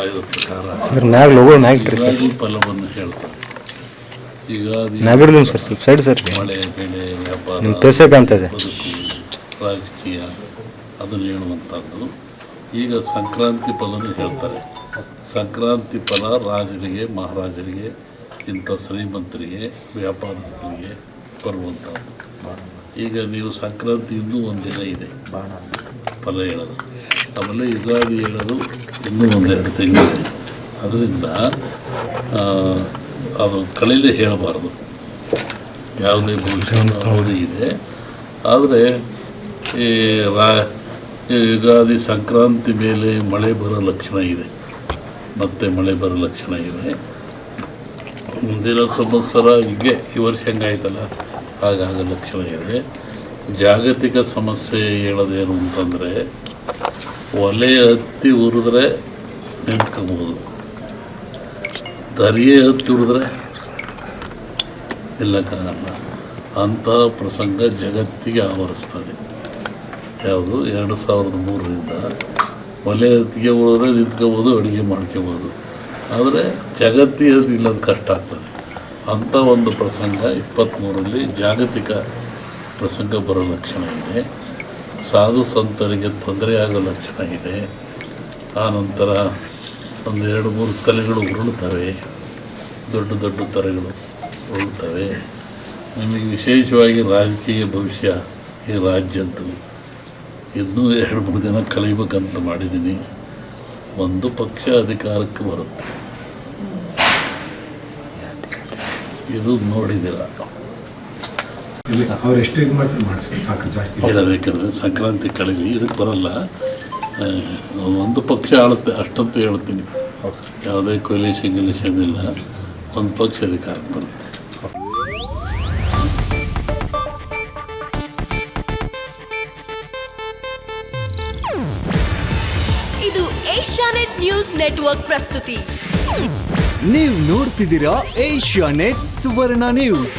ಸಂಪ್ರದಾಯದ ಪ್ರಕಾರ ಸರ್ ಮ್ಯಾಗ ಲೋಗೋ ಮ್ಯಾಗ ಇಟ್ರಿ ಸರ್. ಫಲವನ್ನು ಹೇಳ್ತಾರೆ ಯುಗಾದಿ ಮ್ಯಾಗ ಇಡ್ದೀನಿ ಸರ್ ಸ್ವಲ್ಪ ಸೈಡ್ ಸರ್. ಮಳೆ ಬೆಳೆ ವ್ಯಾಪಾರ ನಿಮ್ಮ ಪೇಸೆ ಕಾಣ್ತದೆ ಬದುಕು ರಾಜಕೀಯ ಅದನ್ನು ಹೇಳುವಂಥದ್ದು ಈಗ ಸಂಕ್ರಾಂತಿ ಫಲನ ಹೇಳ್ತಾರೆ. ಸಂಕ್ರಾಂತಿ ಫಲ ರಾಜರಿಗೆ ಮಹಾರಾಜರಿಗೆ ಇಂಥ ಶ್ರೀಮಂತರಿಗೆ ವ್ಯಾಪಾರಸ್ಥರಿಗೆ ಬರುವಂಥದ್ದು ಈಗ ನೀವು ಸಂಕ್ರಾಂತಿ ಇನ್ನೂ ಒಂದಿನ ಇದೆ. ಫಲ ಹೇಳೋದು. ಆಮೇಲೆ ಯುಗಾದಿ ಹೇಳೋದು ಇನ್ನೂ ಒಂದೆರಡು ತಿಂಗಳಿದೆ ಅದರಿಂದ ಅದು ಕಳೀಲೇ ಹೇಳಬಾರ್ದು. ಯಾವುದೇ ಭವಿಷ್ಯವನ್ನು ಇದೆ. ಆದರೆ, ಈ ರಾ ಯುಗಾದಿ ಸಂಕ್ರಾಂತಿ ಮೇಲೆ ಮಳೆ ಬರೋ ಲಕ್ಷಣ ಇದೆ. ಮತ್ತೆ ಮಳೆ ಬರೋ ಲಕ್ಷಣ ಇದೆ. ಮುಂದಿನ ಸಂವತ್ಸರ ಹೀಗೆ ಈ ವರ್ಷ ಹೆಂಗಾಯ್ತಲ್ಲ? ಹಾಗಾಗ ಲಕ್ಷಣ ಇದೆ. ಜಾಗತಿಕ ಸಮಸ್ಯೆ ಹೇಳೋದೇನು ಅಂತಂದರೆ ಒಲೆ ಹತ್ತಿ ಉರಿದ್ರೆ ನಿಂತ್ಕೊಬೋದು ದರಿಯೇ ಹತ್ತಿ ಉರಿದ್ರೆ ನಿಲ್ಲಕ್ಕಾಗಲ್ಲ ಅಂಥ ಪ್ರಸಂಗ ಜಗತ್ತಿಗೆ ಆವರಿಸ್ತದೆ. ಯಾವುದು? ಎರಡು ಸಾವಿರದ ಮೂರರಿಂದ ಒಲೆ ಹತ್ತಿಗೆ ಉರಿದ್ರೆ ನಿಂತ್ಕೋಬೋದು, ಅಡುಗೆ ಮಾಡ್ಕೋಬೋದು. ಆದರೆ ಜಗತ್ತಿಗೆ ಇಲ್ಲದ ಕಷ್ಟ ಆಗ್ತದೆ. ಅಂಥ ಒಂದು ಪ್ರಸಂಗ ಇಪ್ಪತ್ತ್ಮೂರರಲ್ಲಿ ಜಾಗತಿಕ ಪ್ರಸಂಗ ಬರೋ ಲಕ್ಷಣ ಇದೆ. ಸಾಧು ಸಂತರಿಗೆ ತೊಂದರೆ ಆಗೋ ಲಕ್ಷಣ ಇದೆ. ಆನಂತರ ಒಂದು ಎರಡು, ಮೂರು ತಲೆಗಳು ಉರುಳುತ್ತವೆ ದೊಡ್ಡ ದೊಡ್ಡ ತಲೆಗಳು ಉರುಳುತ್ತವೆ ನಿಮಗೆ ವಿಶೇಷವಾಗಿ ರಾಜಕೀಯ ಭವಿಷ್ಯ ಈ ರಾಜ್ಯದ್ದು ಇನ್ನೂ ಎರಡು, ಮೂರು ದಿನ ಕಳೀಬೇಕಂತ ಮಾಡಿದ್ದೀನಿ. ಒಂದು ಪಕ್ಷ ಅಧಿಕಾರಕ್ಕೆ ಬರುತ್ತೆ. ಇದು ನೋಡಿದ್ದೀರ? ಅವ್ರು ಎಷ್ಟು ಇದು ಮಾಡ್ತಾರೆ ಮಾಡ್ತಾರೆ ಸಾಕು ಜಾಸ್ತಿ ಹೇಳಬೇಕಂದ್ರೆ ಸಂಕ್ರಾಂತಿ ಕಳೆದು ಇದಕ್ಕೆ ಬರಲ್ಲ. ಒಂದು ಪಕ್ಷ ಆಳುತ್ತೆ ಅಷ್ಟಂತ ಹೇಳ್ತೀನಿ. ಯಾವುದೇ ಕೊಯ್ಲೇಷನ್ ಗಿಲೇಷನ್ ಇಲ್ಲ ಒಂದು ಪಕ್ಷ ಅಧಿಕಾರಕ್ಕೆ ಬರುತ್ತೆ. ಇದು ಏಷ್ಯಾನೆಟ್ ನ್ಯೂಸ್ ನೆಟ್ವರ್ಕ್ ಪ್ರಸ್ತುತಿ. ನೀವು ನೋಡ್ತಿದ್ದೀರಾ ಏಷ್ಯಾನೆಟ್ ಸುವರ್ಣ ನ್ಯೂಸ್.